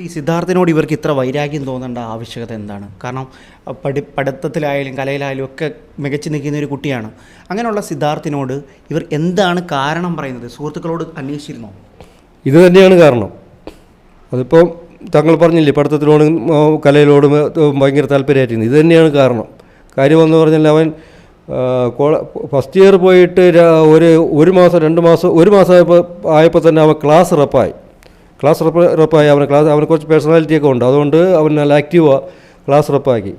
ഈ സിദ്ധാർത്ഥിനോട് ഇവർക്ക് ഇത്ര വൈരാഗ്യം തോന്നേണ്ട ആവശ്യകത എന്താണ്? കാരണം പഠി പഠിത്തത്തിലായാലും കലയിലായാലും ഒക്കെ മികച്ചു നിൽക്കുന്ന ഒരു കുട്ടിയാണ്. അങ്ങനെയുള്ള സിദ്ധാർത്ഥിനോട് ഇവർ എന്താണ് കാരണം പറയുന്നത്? സുഹൃത്തുക്കളോട് അന്വേഷിച്ചിരുന്നോ? ഇത് തന്നെയാണ് കാരണം. അതിപ്പോൾ താങ്കൾ പറഞ്ഞില്ലേ പഠിത്തത്തിനോടും കലയിലോടും ഭയങ്കര താല്പര്യമായിട്ടിരുന്നു. ഇത് തന്നെയാണ് കാരണം. കാര്യമെന്ന് പറഞ്ഞാൽ അവൻ ഫസ്റ്റ് ഇയർ പോയിട്ട് ഒരു ഒരു മാസം രണ്ട് മാസം ഒരു മാസം ആയപ്പോൾ ആയപ്പോൾ തന്നെ അവൻ ക്ലാസ് റപ്പായി ക്ലാസ് റപ്പ് റപ്പായി അവൻ ക്ലാസ് അവന് കുറച്ച് പേഴ്സണാലിറ്റിയൊക്കെ ഉണ്ട്. അതുകൊണ്ട് അവൻ നല്ല ആക്റ്റീവാണ് ക്ലാസ് റപ്പാക്കി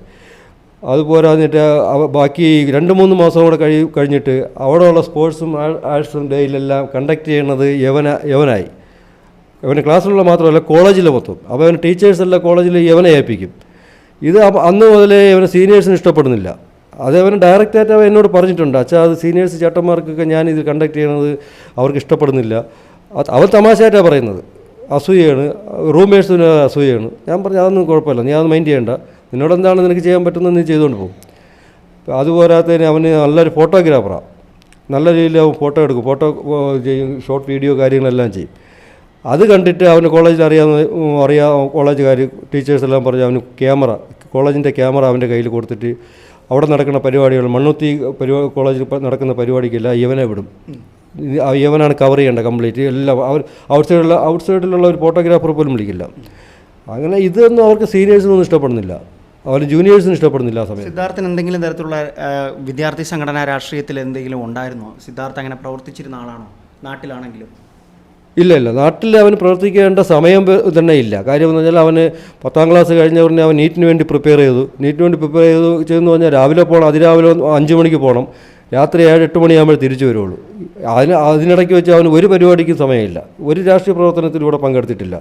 അതുപോലെ എന്നിട്ട് ബാക്കി രണ്ട് മൂന്ന് മാസം കൂടെ കഴി കഴിഞ്ഞിട്ട് അവിടെയുള്ള സ്പോർട്സും ആർട്സും ഡേയിലെല്ലാം കണ്ടക്ട് ചെയ്യുന്നത് യവന യവനായി. അവന് ക്ലാസ്സിലുള്ള മാത്രമല്ല കോളേജിൽ മൊത്തം. അപ്പോൾ അവന് ടീച്ചേഴ്സ് എല്ലാം കോളേജിൽ യവനെ ഏൽപ്പിക്കും. ഇത് അന്ന് മുതലേ ഇവന് സീനിയേഴ്സിന് ഇഷ്ടപ്പെടുന്നില്ല. അത് അവൻ ഡയറക്റ്റായിട്ട് അവൻ എന്നോട് പറഞ്ഞിട്ടുണ്ട്. അച്ഛാ അത് സീനിയേഴ്സ് ചേട്ടന്മാർക്കൊക്കെ ഞാൻ ഇത് കണ്ടക്ട് ചെയ്യണത് അവർക്ക് ഇഷ്ടപ്പെടുന്നില്ല. അവർ അവൻ തമാശയായിട്ടാണ് പറയുന്നത്. അസൂയയാണ്. റൂംമേഴ്സിന് അസൂയാണ് ഞാൻ പറഞ്ഞു അതൊന്നും കുഴപ്പമില്ല. നീ അത് മൈൻഡ് ചെയ്യണ്ട. നിന്നോട് എന്താണ് നിനക്ക് ചെയ്യാൻ പറ്റുന്നത്? നീ ചെയ്തുകൊണ്ട് പോകും അതുപോരാത്തതിന് അവന് നല്ലൊരു ഫോട്ടോഗ്രാഫറാണ് നല്ല രീതിയിൽ അവൻ ഫോട്ടോ എടുക്കും. ഫോട്ടോ ചെയ്യും. ഷോർട്ട് വീഡിയോ കാര്യങ്ങളെല്ലാം ചെയ്യും. അത് കണ്ടിട്ട് അവന് കോളേജിൽ അറിയാവുന്ന അറിയാ കോളേജുകാർ ടീച്ചേഴ്സ് എല്ലാം പറഞ്ഞു അവന് ക്യാമറ കോളേജിന്റെ ക്യാമറ അവന്റെ കയ്യിൽ കൊടുത്തിട്ട് അവിടെ നടക്കുന്ന പരിപാടികൾ മണ്ണുത്തി പരിപാടി കോളേജിൽ നടക്കുന്ന പരിപാടിക്കെല്ലാം ഇവനെ വിടും. ആ കവർ ചെയ്യേണ്ടത് കംപ്ലീറ്റ് എല്ലാം അവർ ഔട്ട് സൈഡിലുള്ള ഔട്ട് സൈഡിലുള്ള ഒരു ഫോട്ടോഗ്രാഫർ പോലും വിളിക്കില്ല. അങ്ങനെ ഇതൊന്നും അവർക്ക് സീനിയേഴ്സിനൊന്നും ഇഷ്ടപ്പെടുന്നില്ല. അവർ ജൂനിയേഴ്സിന് ഇഷ്ടപ്പെടുന്നില്ല ആ സമയത്ത്. സിദ്ധാർത്ഥന് എന്തെങ്കിലും തരത്തിലുള്ള വിദ്യാർത്ഥി സംഘടനാ രാഷ്ട്രീയത്തിൽ എന്തെങ്കിലും ഉണ്ടായിരുന്നോ? സിദ്ധാർത്ഥ അങ്ങനെ പ്രവർത്തിച്ചിരുന്ന ആളാണോ? നാട്ടിലാണെങ്കിലും. ഇല്ല ഇല്ല. നാട്ടിൽ അവന് പ്രവർത്തിക്കേണ്ട സമയം തന്നെ ഇല്ല. കാര്യം എന്ന് പറഞ്ഞാൽ അവന് പത്താം ക്ലാസ് കഴിഞ്ഞ ഉടനെ അവൻ നീറ്റിന് വേണ്ടി പ്രിപ്പയർ ചെയ്തു. നീറ്റിന് വേണ്ടി പ്രിപ്പയർ ചെയ്തു ചെയ്തെന്ന് പറഞ്ഞാൽ രാവിലെ പോകണം അതിരാവിലെ അഞ്ച് മണിക്ക് പോകണം രാത്രി ഏഴ് എട്ട് മണിയാകുമ്പോൾ തിരിച്ചു വരുള്ളൂ അതിന് അതിനിടയ്ക്ക് വെച്ച് അവന് ഒരു പരിപാടിക്കും സമയമില്ല. ഒരു രാഷ്ട്രീയ പ്രവർത്തനത്തിലൂടെ പങ്കെടുത്തിട്ടില്ല.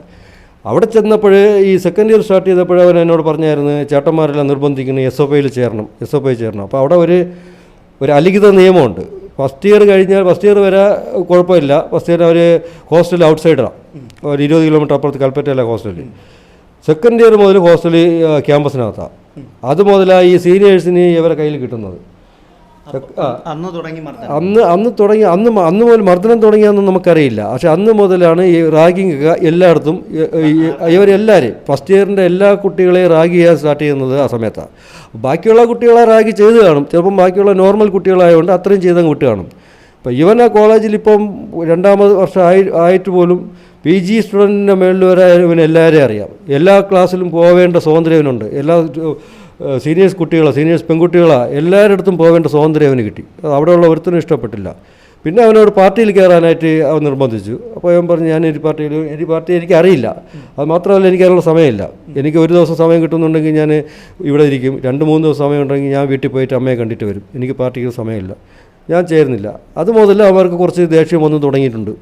അവിടെ ചെന്നപ്പോൾ ഈ സെക്കൻഡ് ഇയർ സ്റ്റാർട്ട് ചെയ്തപ്പോൾ അവൻ എന്നോട് പറഞ്ഞായിരുന്നു ചേട്ടന്മാരെല്ലാം നിർബന്ധിക്കുന്നു എസ് എഫ് ഐയിൽ ചേരണം എസ് എഫ് ഐ ചേരണം. അപ്പോൾ അവിടെ ഒരു ഒരു അലിഖിത നിയമമുണ്ട്. ഫസ്റ്റ് ഇയർ കഴിഞ്ഞാൽ ഫസ്റ്റ് ഇയർ വരെ കുഴപ്പമില്ല. ഫസ്റ്റ് ഇയർ അവർ ഹോസ്റ്റൽ ഔട്ട്സൈഡറാണ് ഒരു ഇരുപത് കിലോമീറ്റർ അപ്പുറത്ത് കൽപ്പറ്റയിലെ ഹോസ്റ്റലിൽ സെക്കൻഡ് ഇയർ മുതൽ ഹോസ്റ്റൽ ക്യാമ്പസിനകത്താണ് അത് മുതലാണ് ഈ സീനിയേഴ്സിന് ഇവരെ കയ്യിൽ കിട്ടുന്നത്. അന്ന് തുടങ്ങി അന്ന് അന്ന് തുടങ്ങി അന്ന് അന്ന് മുതൽ മർദ്ദനം തുടങ്ങിയെന്ന് നമുക്കറിയില്ല. പക്ഷെ അന്ന് മുതലാണ് ഈ റാഗിങ് എല്ലായിടത്തും ഇവരെല്ലാവരും ഫസ്റ്റ് ഇയറിന്റെ എല്ലാ കുട്ടികളെയും റാഗ് ചെയ്യാൻ സ്റ്റാർട്ട് ചെയ്യുന്നത് ആ സമയത്താണ് ബാക്കിയുള്ള കുട്ടികളെ റാഗ് ചെയ്ത് കാണും. ചിലപ്പം ബാക്കിയുള്ള നോർമൽ കുട്ടികളായതുകൊണ്ട് അത്രയും ചെയ്ത കുട്ടി കാണും. ഇപ്പം ഇവൻ ആ കോളേജിൽ ഇപ്പം രണ്ടാമത് വർഷം ആയി ആയിട്ട് പോലും പി ജി സ്റ്റുഡന്റിന്റെ മേളിൽ വരെ ഇവൻ എല്ലാവരെയും അറിയാം. എല്ലാ ക്ലാസ്സിലും പോവേണ്ട സ്വാതന്ത്ര്യം ഇവനുണ്ട് എല്ലാ സീനിയേഴ്സ് കുട്ടികളോ സീനിയേഴ്സ് പെൺകുട്ടികളോ എല്ലാവരുടെ അടുത്തും പോകേണ്ട സ്വാതന്ത്ര്യം അവന് കിട്ടി. അത് അവിടെയുള്ള ഒരുത്തിനും ഇഷ്ടപ്പെട്ടില്ല. പിന്നെ അവനോട് പാർട്ടിയിൽ കയറാനായിട്ട് അവൻ നിർബന്ധിച്ചു. അപ്പോൾ അവൻ പറഞ്ഞു ഞാൻ ഈ പാർട്ടിയിൽ ഈ പാർട്ടി എനിക്ക് അറിയില്ല അത് മാത്രമല്ല എനിക്ക് അതിനുള്ള സമയമില്ല. എനിക്ക് ഒരു ദിവസം സമയം കിട്ടുന്നുണ്ടെങ്കിൽ ഞാൻ ഇവിടെ ഇരിക്കും. രണ്ട് മൂന്ന് ദിവസം സമയം ഉണ്ടെങ്കിൽ ഞാൻ വീട്ടിൽ പോയിട്ട് അമ്മയെ കണ്ടിട്ട് വരും. എനിക്ക് പാർട്ടിക്ക് സമയമില്ല. ഞാൻ ചേരുന്നില്ല. അത് മുതൽ അവർക്ക് കുറച്ച് ദേഷ്യം വന്നു തുടങ്ങിയിട്ടുണ്ട്.